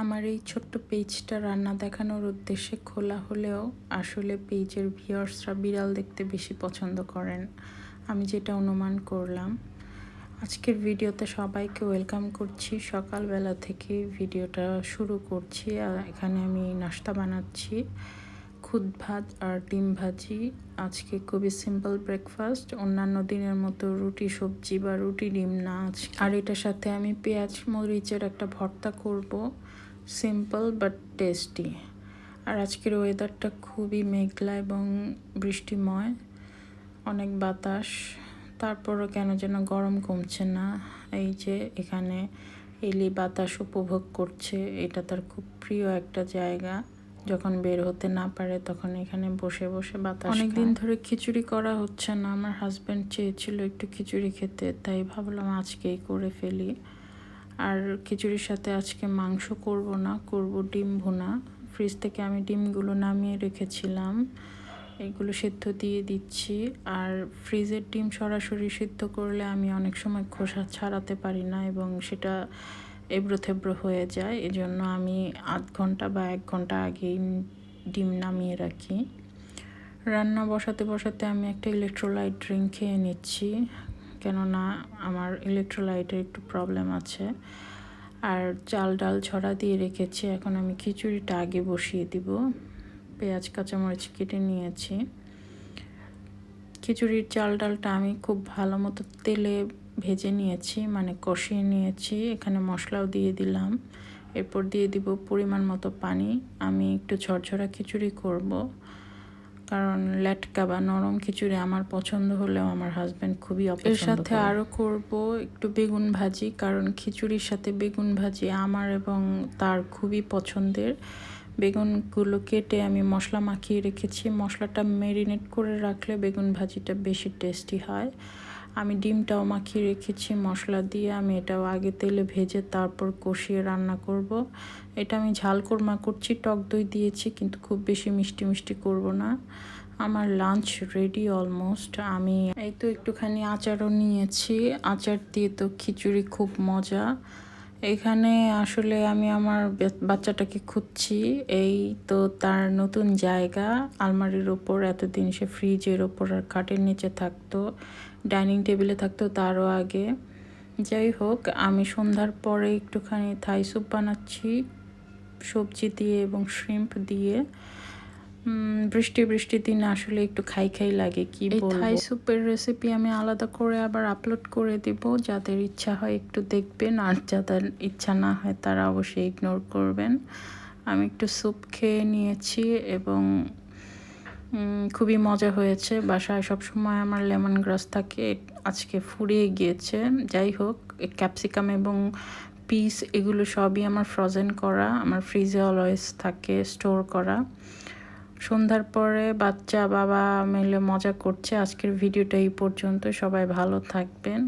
আমার এই ছোট্ট পেজটা রান্না দেখানোর উদ্দেশ্যে খোলা হলেও আসলে পেজের ভিউয়ার্সরা বিড়াল দেখতে বেশি পছন্দ করেন। আমি যেটা অনুমান করলাম। আজকের ভিডিওতে সবাইকে ওয়েলকাম করছি। সকালবেলা থেকে ভিডিওটা শুরু করছি। আর এখানে আমি নাস্তা বানাচ্ছি, খুদ ভাত আর ডিম ভাজি। আজকে খুবই সিম্পল ব্রেকফাস্ট অন্যান্য দিনের মতো রুটি সবজি বা রুটি ডিম না আর এটার সাথে আমি পেঁয়াজ মরিচের একটা ভর্তা করব। সিম্পল বাট টেস্টি আর আজকের ওয়েদারটা খুবই মেঘলা এবং বৃষ্টিময় অনেক বাতাস। তারপরও কেন যেন গরম কমছে না। এই যে এখানে এলি বাতাস উপভোগ করছে এটা তার খুব প্রিয় একটা জায়গা। যখন বের হতে না পারে তখন এখানে বসে বসে বাতাস অনেকদিন ধরে খিচুড়ি করা হচ্ছে না। আমার হাজব্যান্ড চেয়েছিল একটু খিচুড়ি খেতে তাই ভাবলাম আজকেই করে ফেলি। আর খিচুড়ির সাথে আজকে মাংস করব না, করব ডিম ভুনা। ফ্রিজ থেকে আমি ডিমগুলো নামিয়ে রেখেছিলাম। এগুলো সেদ্ধ দিয়ে দিচ্ছি। আর ফ্রিজের ডিম সরাসরি সিদ্ধ করলে আমি অনেক সময় খোসা ছাড়াতে পারি না এবং সেটা এবড়ো থেব্রো হয়ে যায়। এজন্য আমি আধ ঘণ্টা বা এক ঘণ্টা আগেই ডিম নামিয়ে রাখি। রান্না বসাতে বসাতে আমি একটা ইলেকট্রোলাইট ড্রিঙ্ক খেয়ে নিচ্ছি। কেননা আমার ইলেকট্রোলাইটের একটু প্রবলেম আছে। আর চাল ডাল ছড়া দিয়ে রেখেছি, এখন আমি খিচুড়িটা আগে বসিয়ে দিব। পেঁয়াজ, কাঁচামরিচ কেটে নিয়েছি। খিচুড়ির চাল ডালটা আমি খুব ভালো মতো তেলে ভেজে নিয়েছি মানে কষিয়ে নিয়েছি। এখানে মশলাও দিয়ে দিলাম। এরপর দিয়ে দিব পরিমাণ মতো পানি। আমি একটু ঝরঝরা খিচুড়ি করব। কারণ লেটকা বা নরম খিচুড়ি আমার পছন্দ হলেও আমার হাজব্যান্ড খুবই এর সাথে আরও করব একটু বেগুন ভাজি কারণ খিচুড়ির সাথে বেগুন ভাজি আমার এবং তার খুবই পছন্দের। বেগুনগুলো কেটে আমি মশলা মাখিয়ে রেখেছি। মশলাটা মেরিনেট করে রাখলে বেগুন ভাজিটা বেশি টেস্টি হয়। আমি ডিমটাও মাখিয়ে রেখেছি, মশলা দিয়ে আমি এটাও আগে তেলে ভেজে তারপর কষিয়ে রান্না করব। এটা আমি ঝাল কোরমা করছি, টক দই দিয়েছি কিন্তু খুব বেশি মিষ্টি মিষ্টি করব না। আমার লাঞ্চ রেডি অলমোস্ট আমি এই তো একটুখানি আচারও নিয়েছি, আচার দিয়ে তো খিচুড়ি খুব মজা। এখানে আসলে আমি আমার বাচ্চাটাকে খুঁজছি। এই তো তার নতুন জায়গা। আলমারির ওপর এতদিন সে ফ্রিজের ওপর আর খাটের নিচে থাকতো, ডাইনিং টেবিলে থাকতো তারও আগে। যাই হোক, আমি সন্ধ্যার পরে একটুখানি থাই স্যুপ বানাচ্ছি। সবজি দিয়ে এবং শ্রিম্প দিয়ে। বৃষ্টি বৃষ্টির দিন আসলে একটু খাই খাই লাগে কি থাই স্যুপের রেসিপি আমি আলাদা করে আবার আপলোড করে দিব যাদের ইচ্ছা হয় একটু দেখবেন আর যাদের ইচ্ছা না হয় তারা অবশ্যই ইগনোর করবেন। আমি একটু স্যুপ খেয়ে নিয়েছি এবং খুবই মজা হয়েছে। বাসায় সবসময় আমার লেমন গ্রাস থাকে আজকে ফুরিয়ে গিয়েছে। যাই হোক ক্যাপসিকাম এবং পিস এগুলো সবই আমার ফ্রোজেন করা আমার ফ্রিজে অলওয়েজ থাকে স্টোর করা। সন্ধ্যার পরে বাচ্চা বাবা মিলে মজা করছে। আজকের ভিডিওটা এই পর্যন্ত। সবাই ভালো থাকবেন।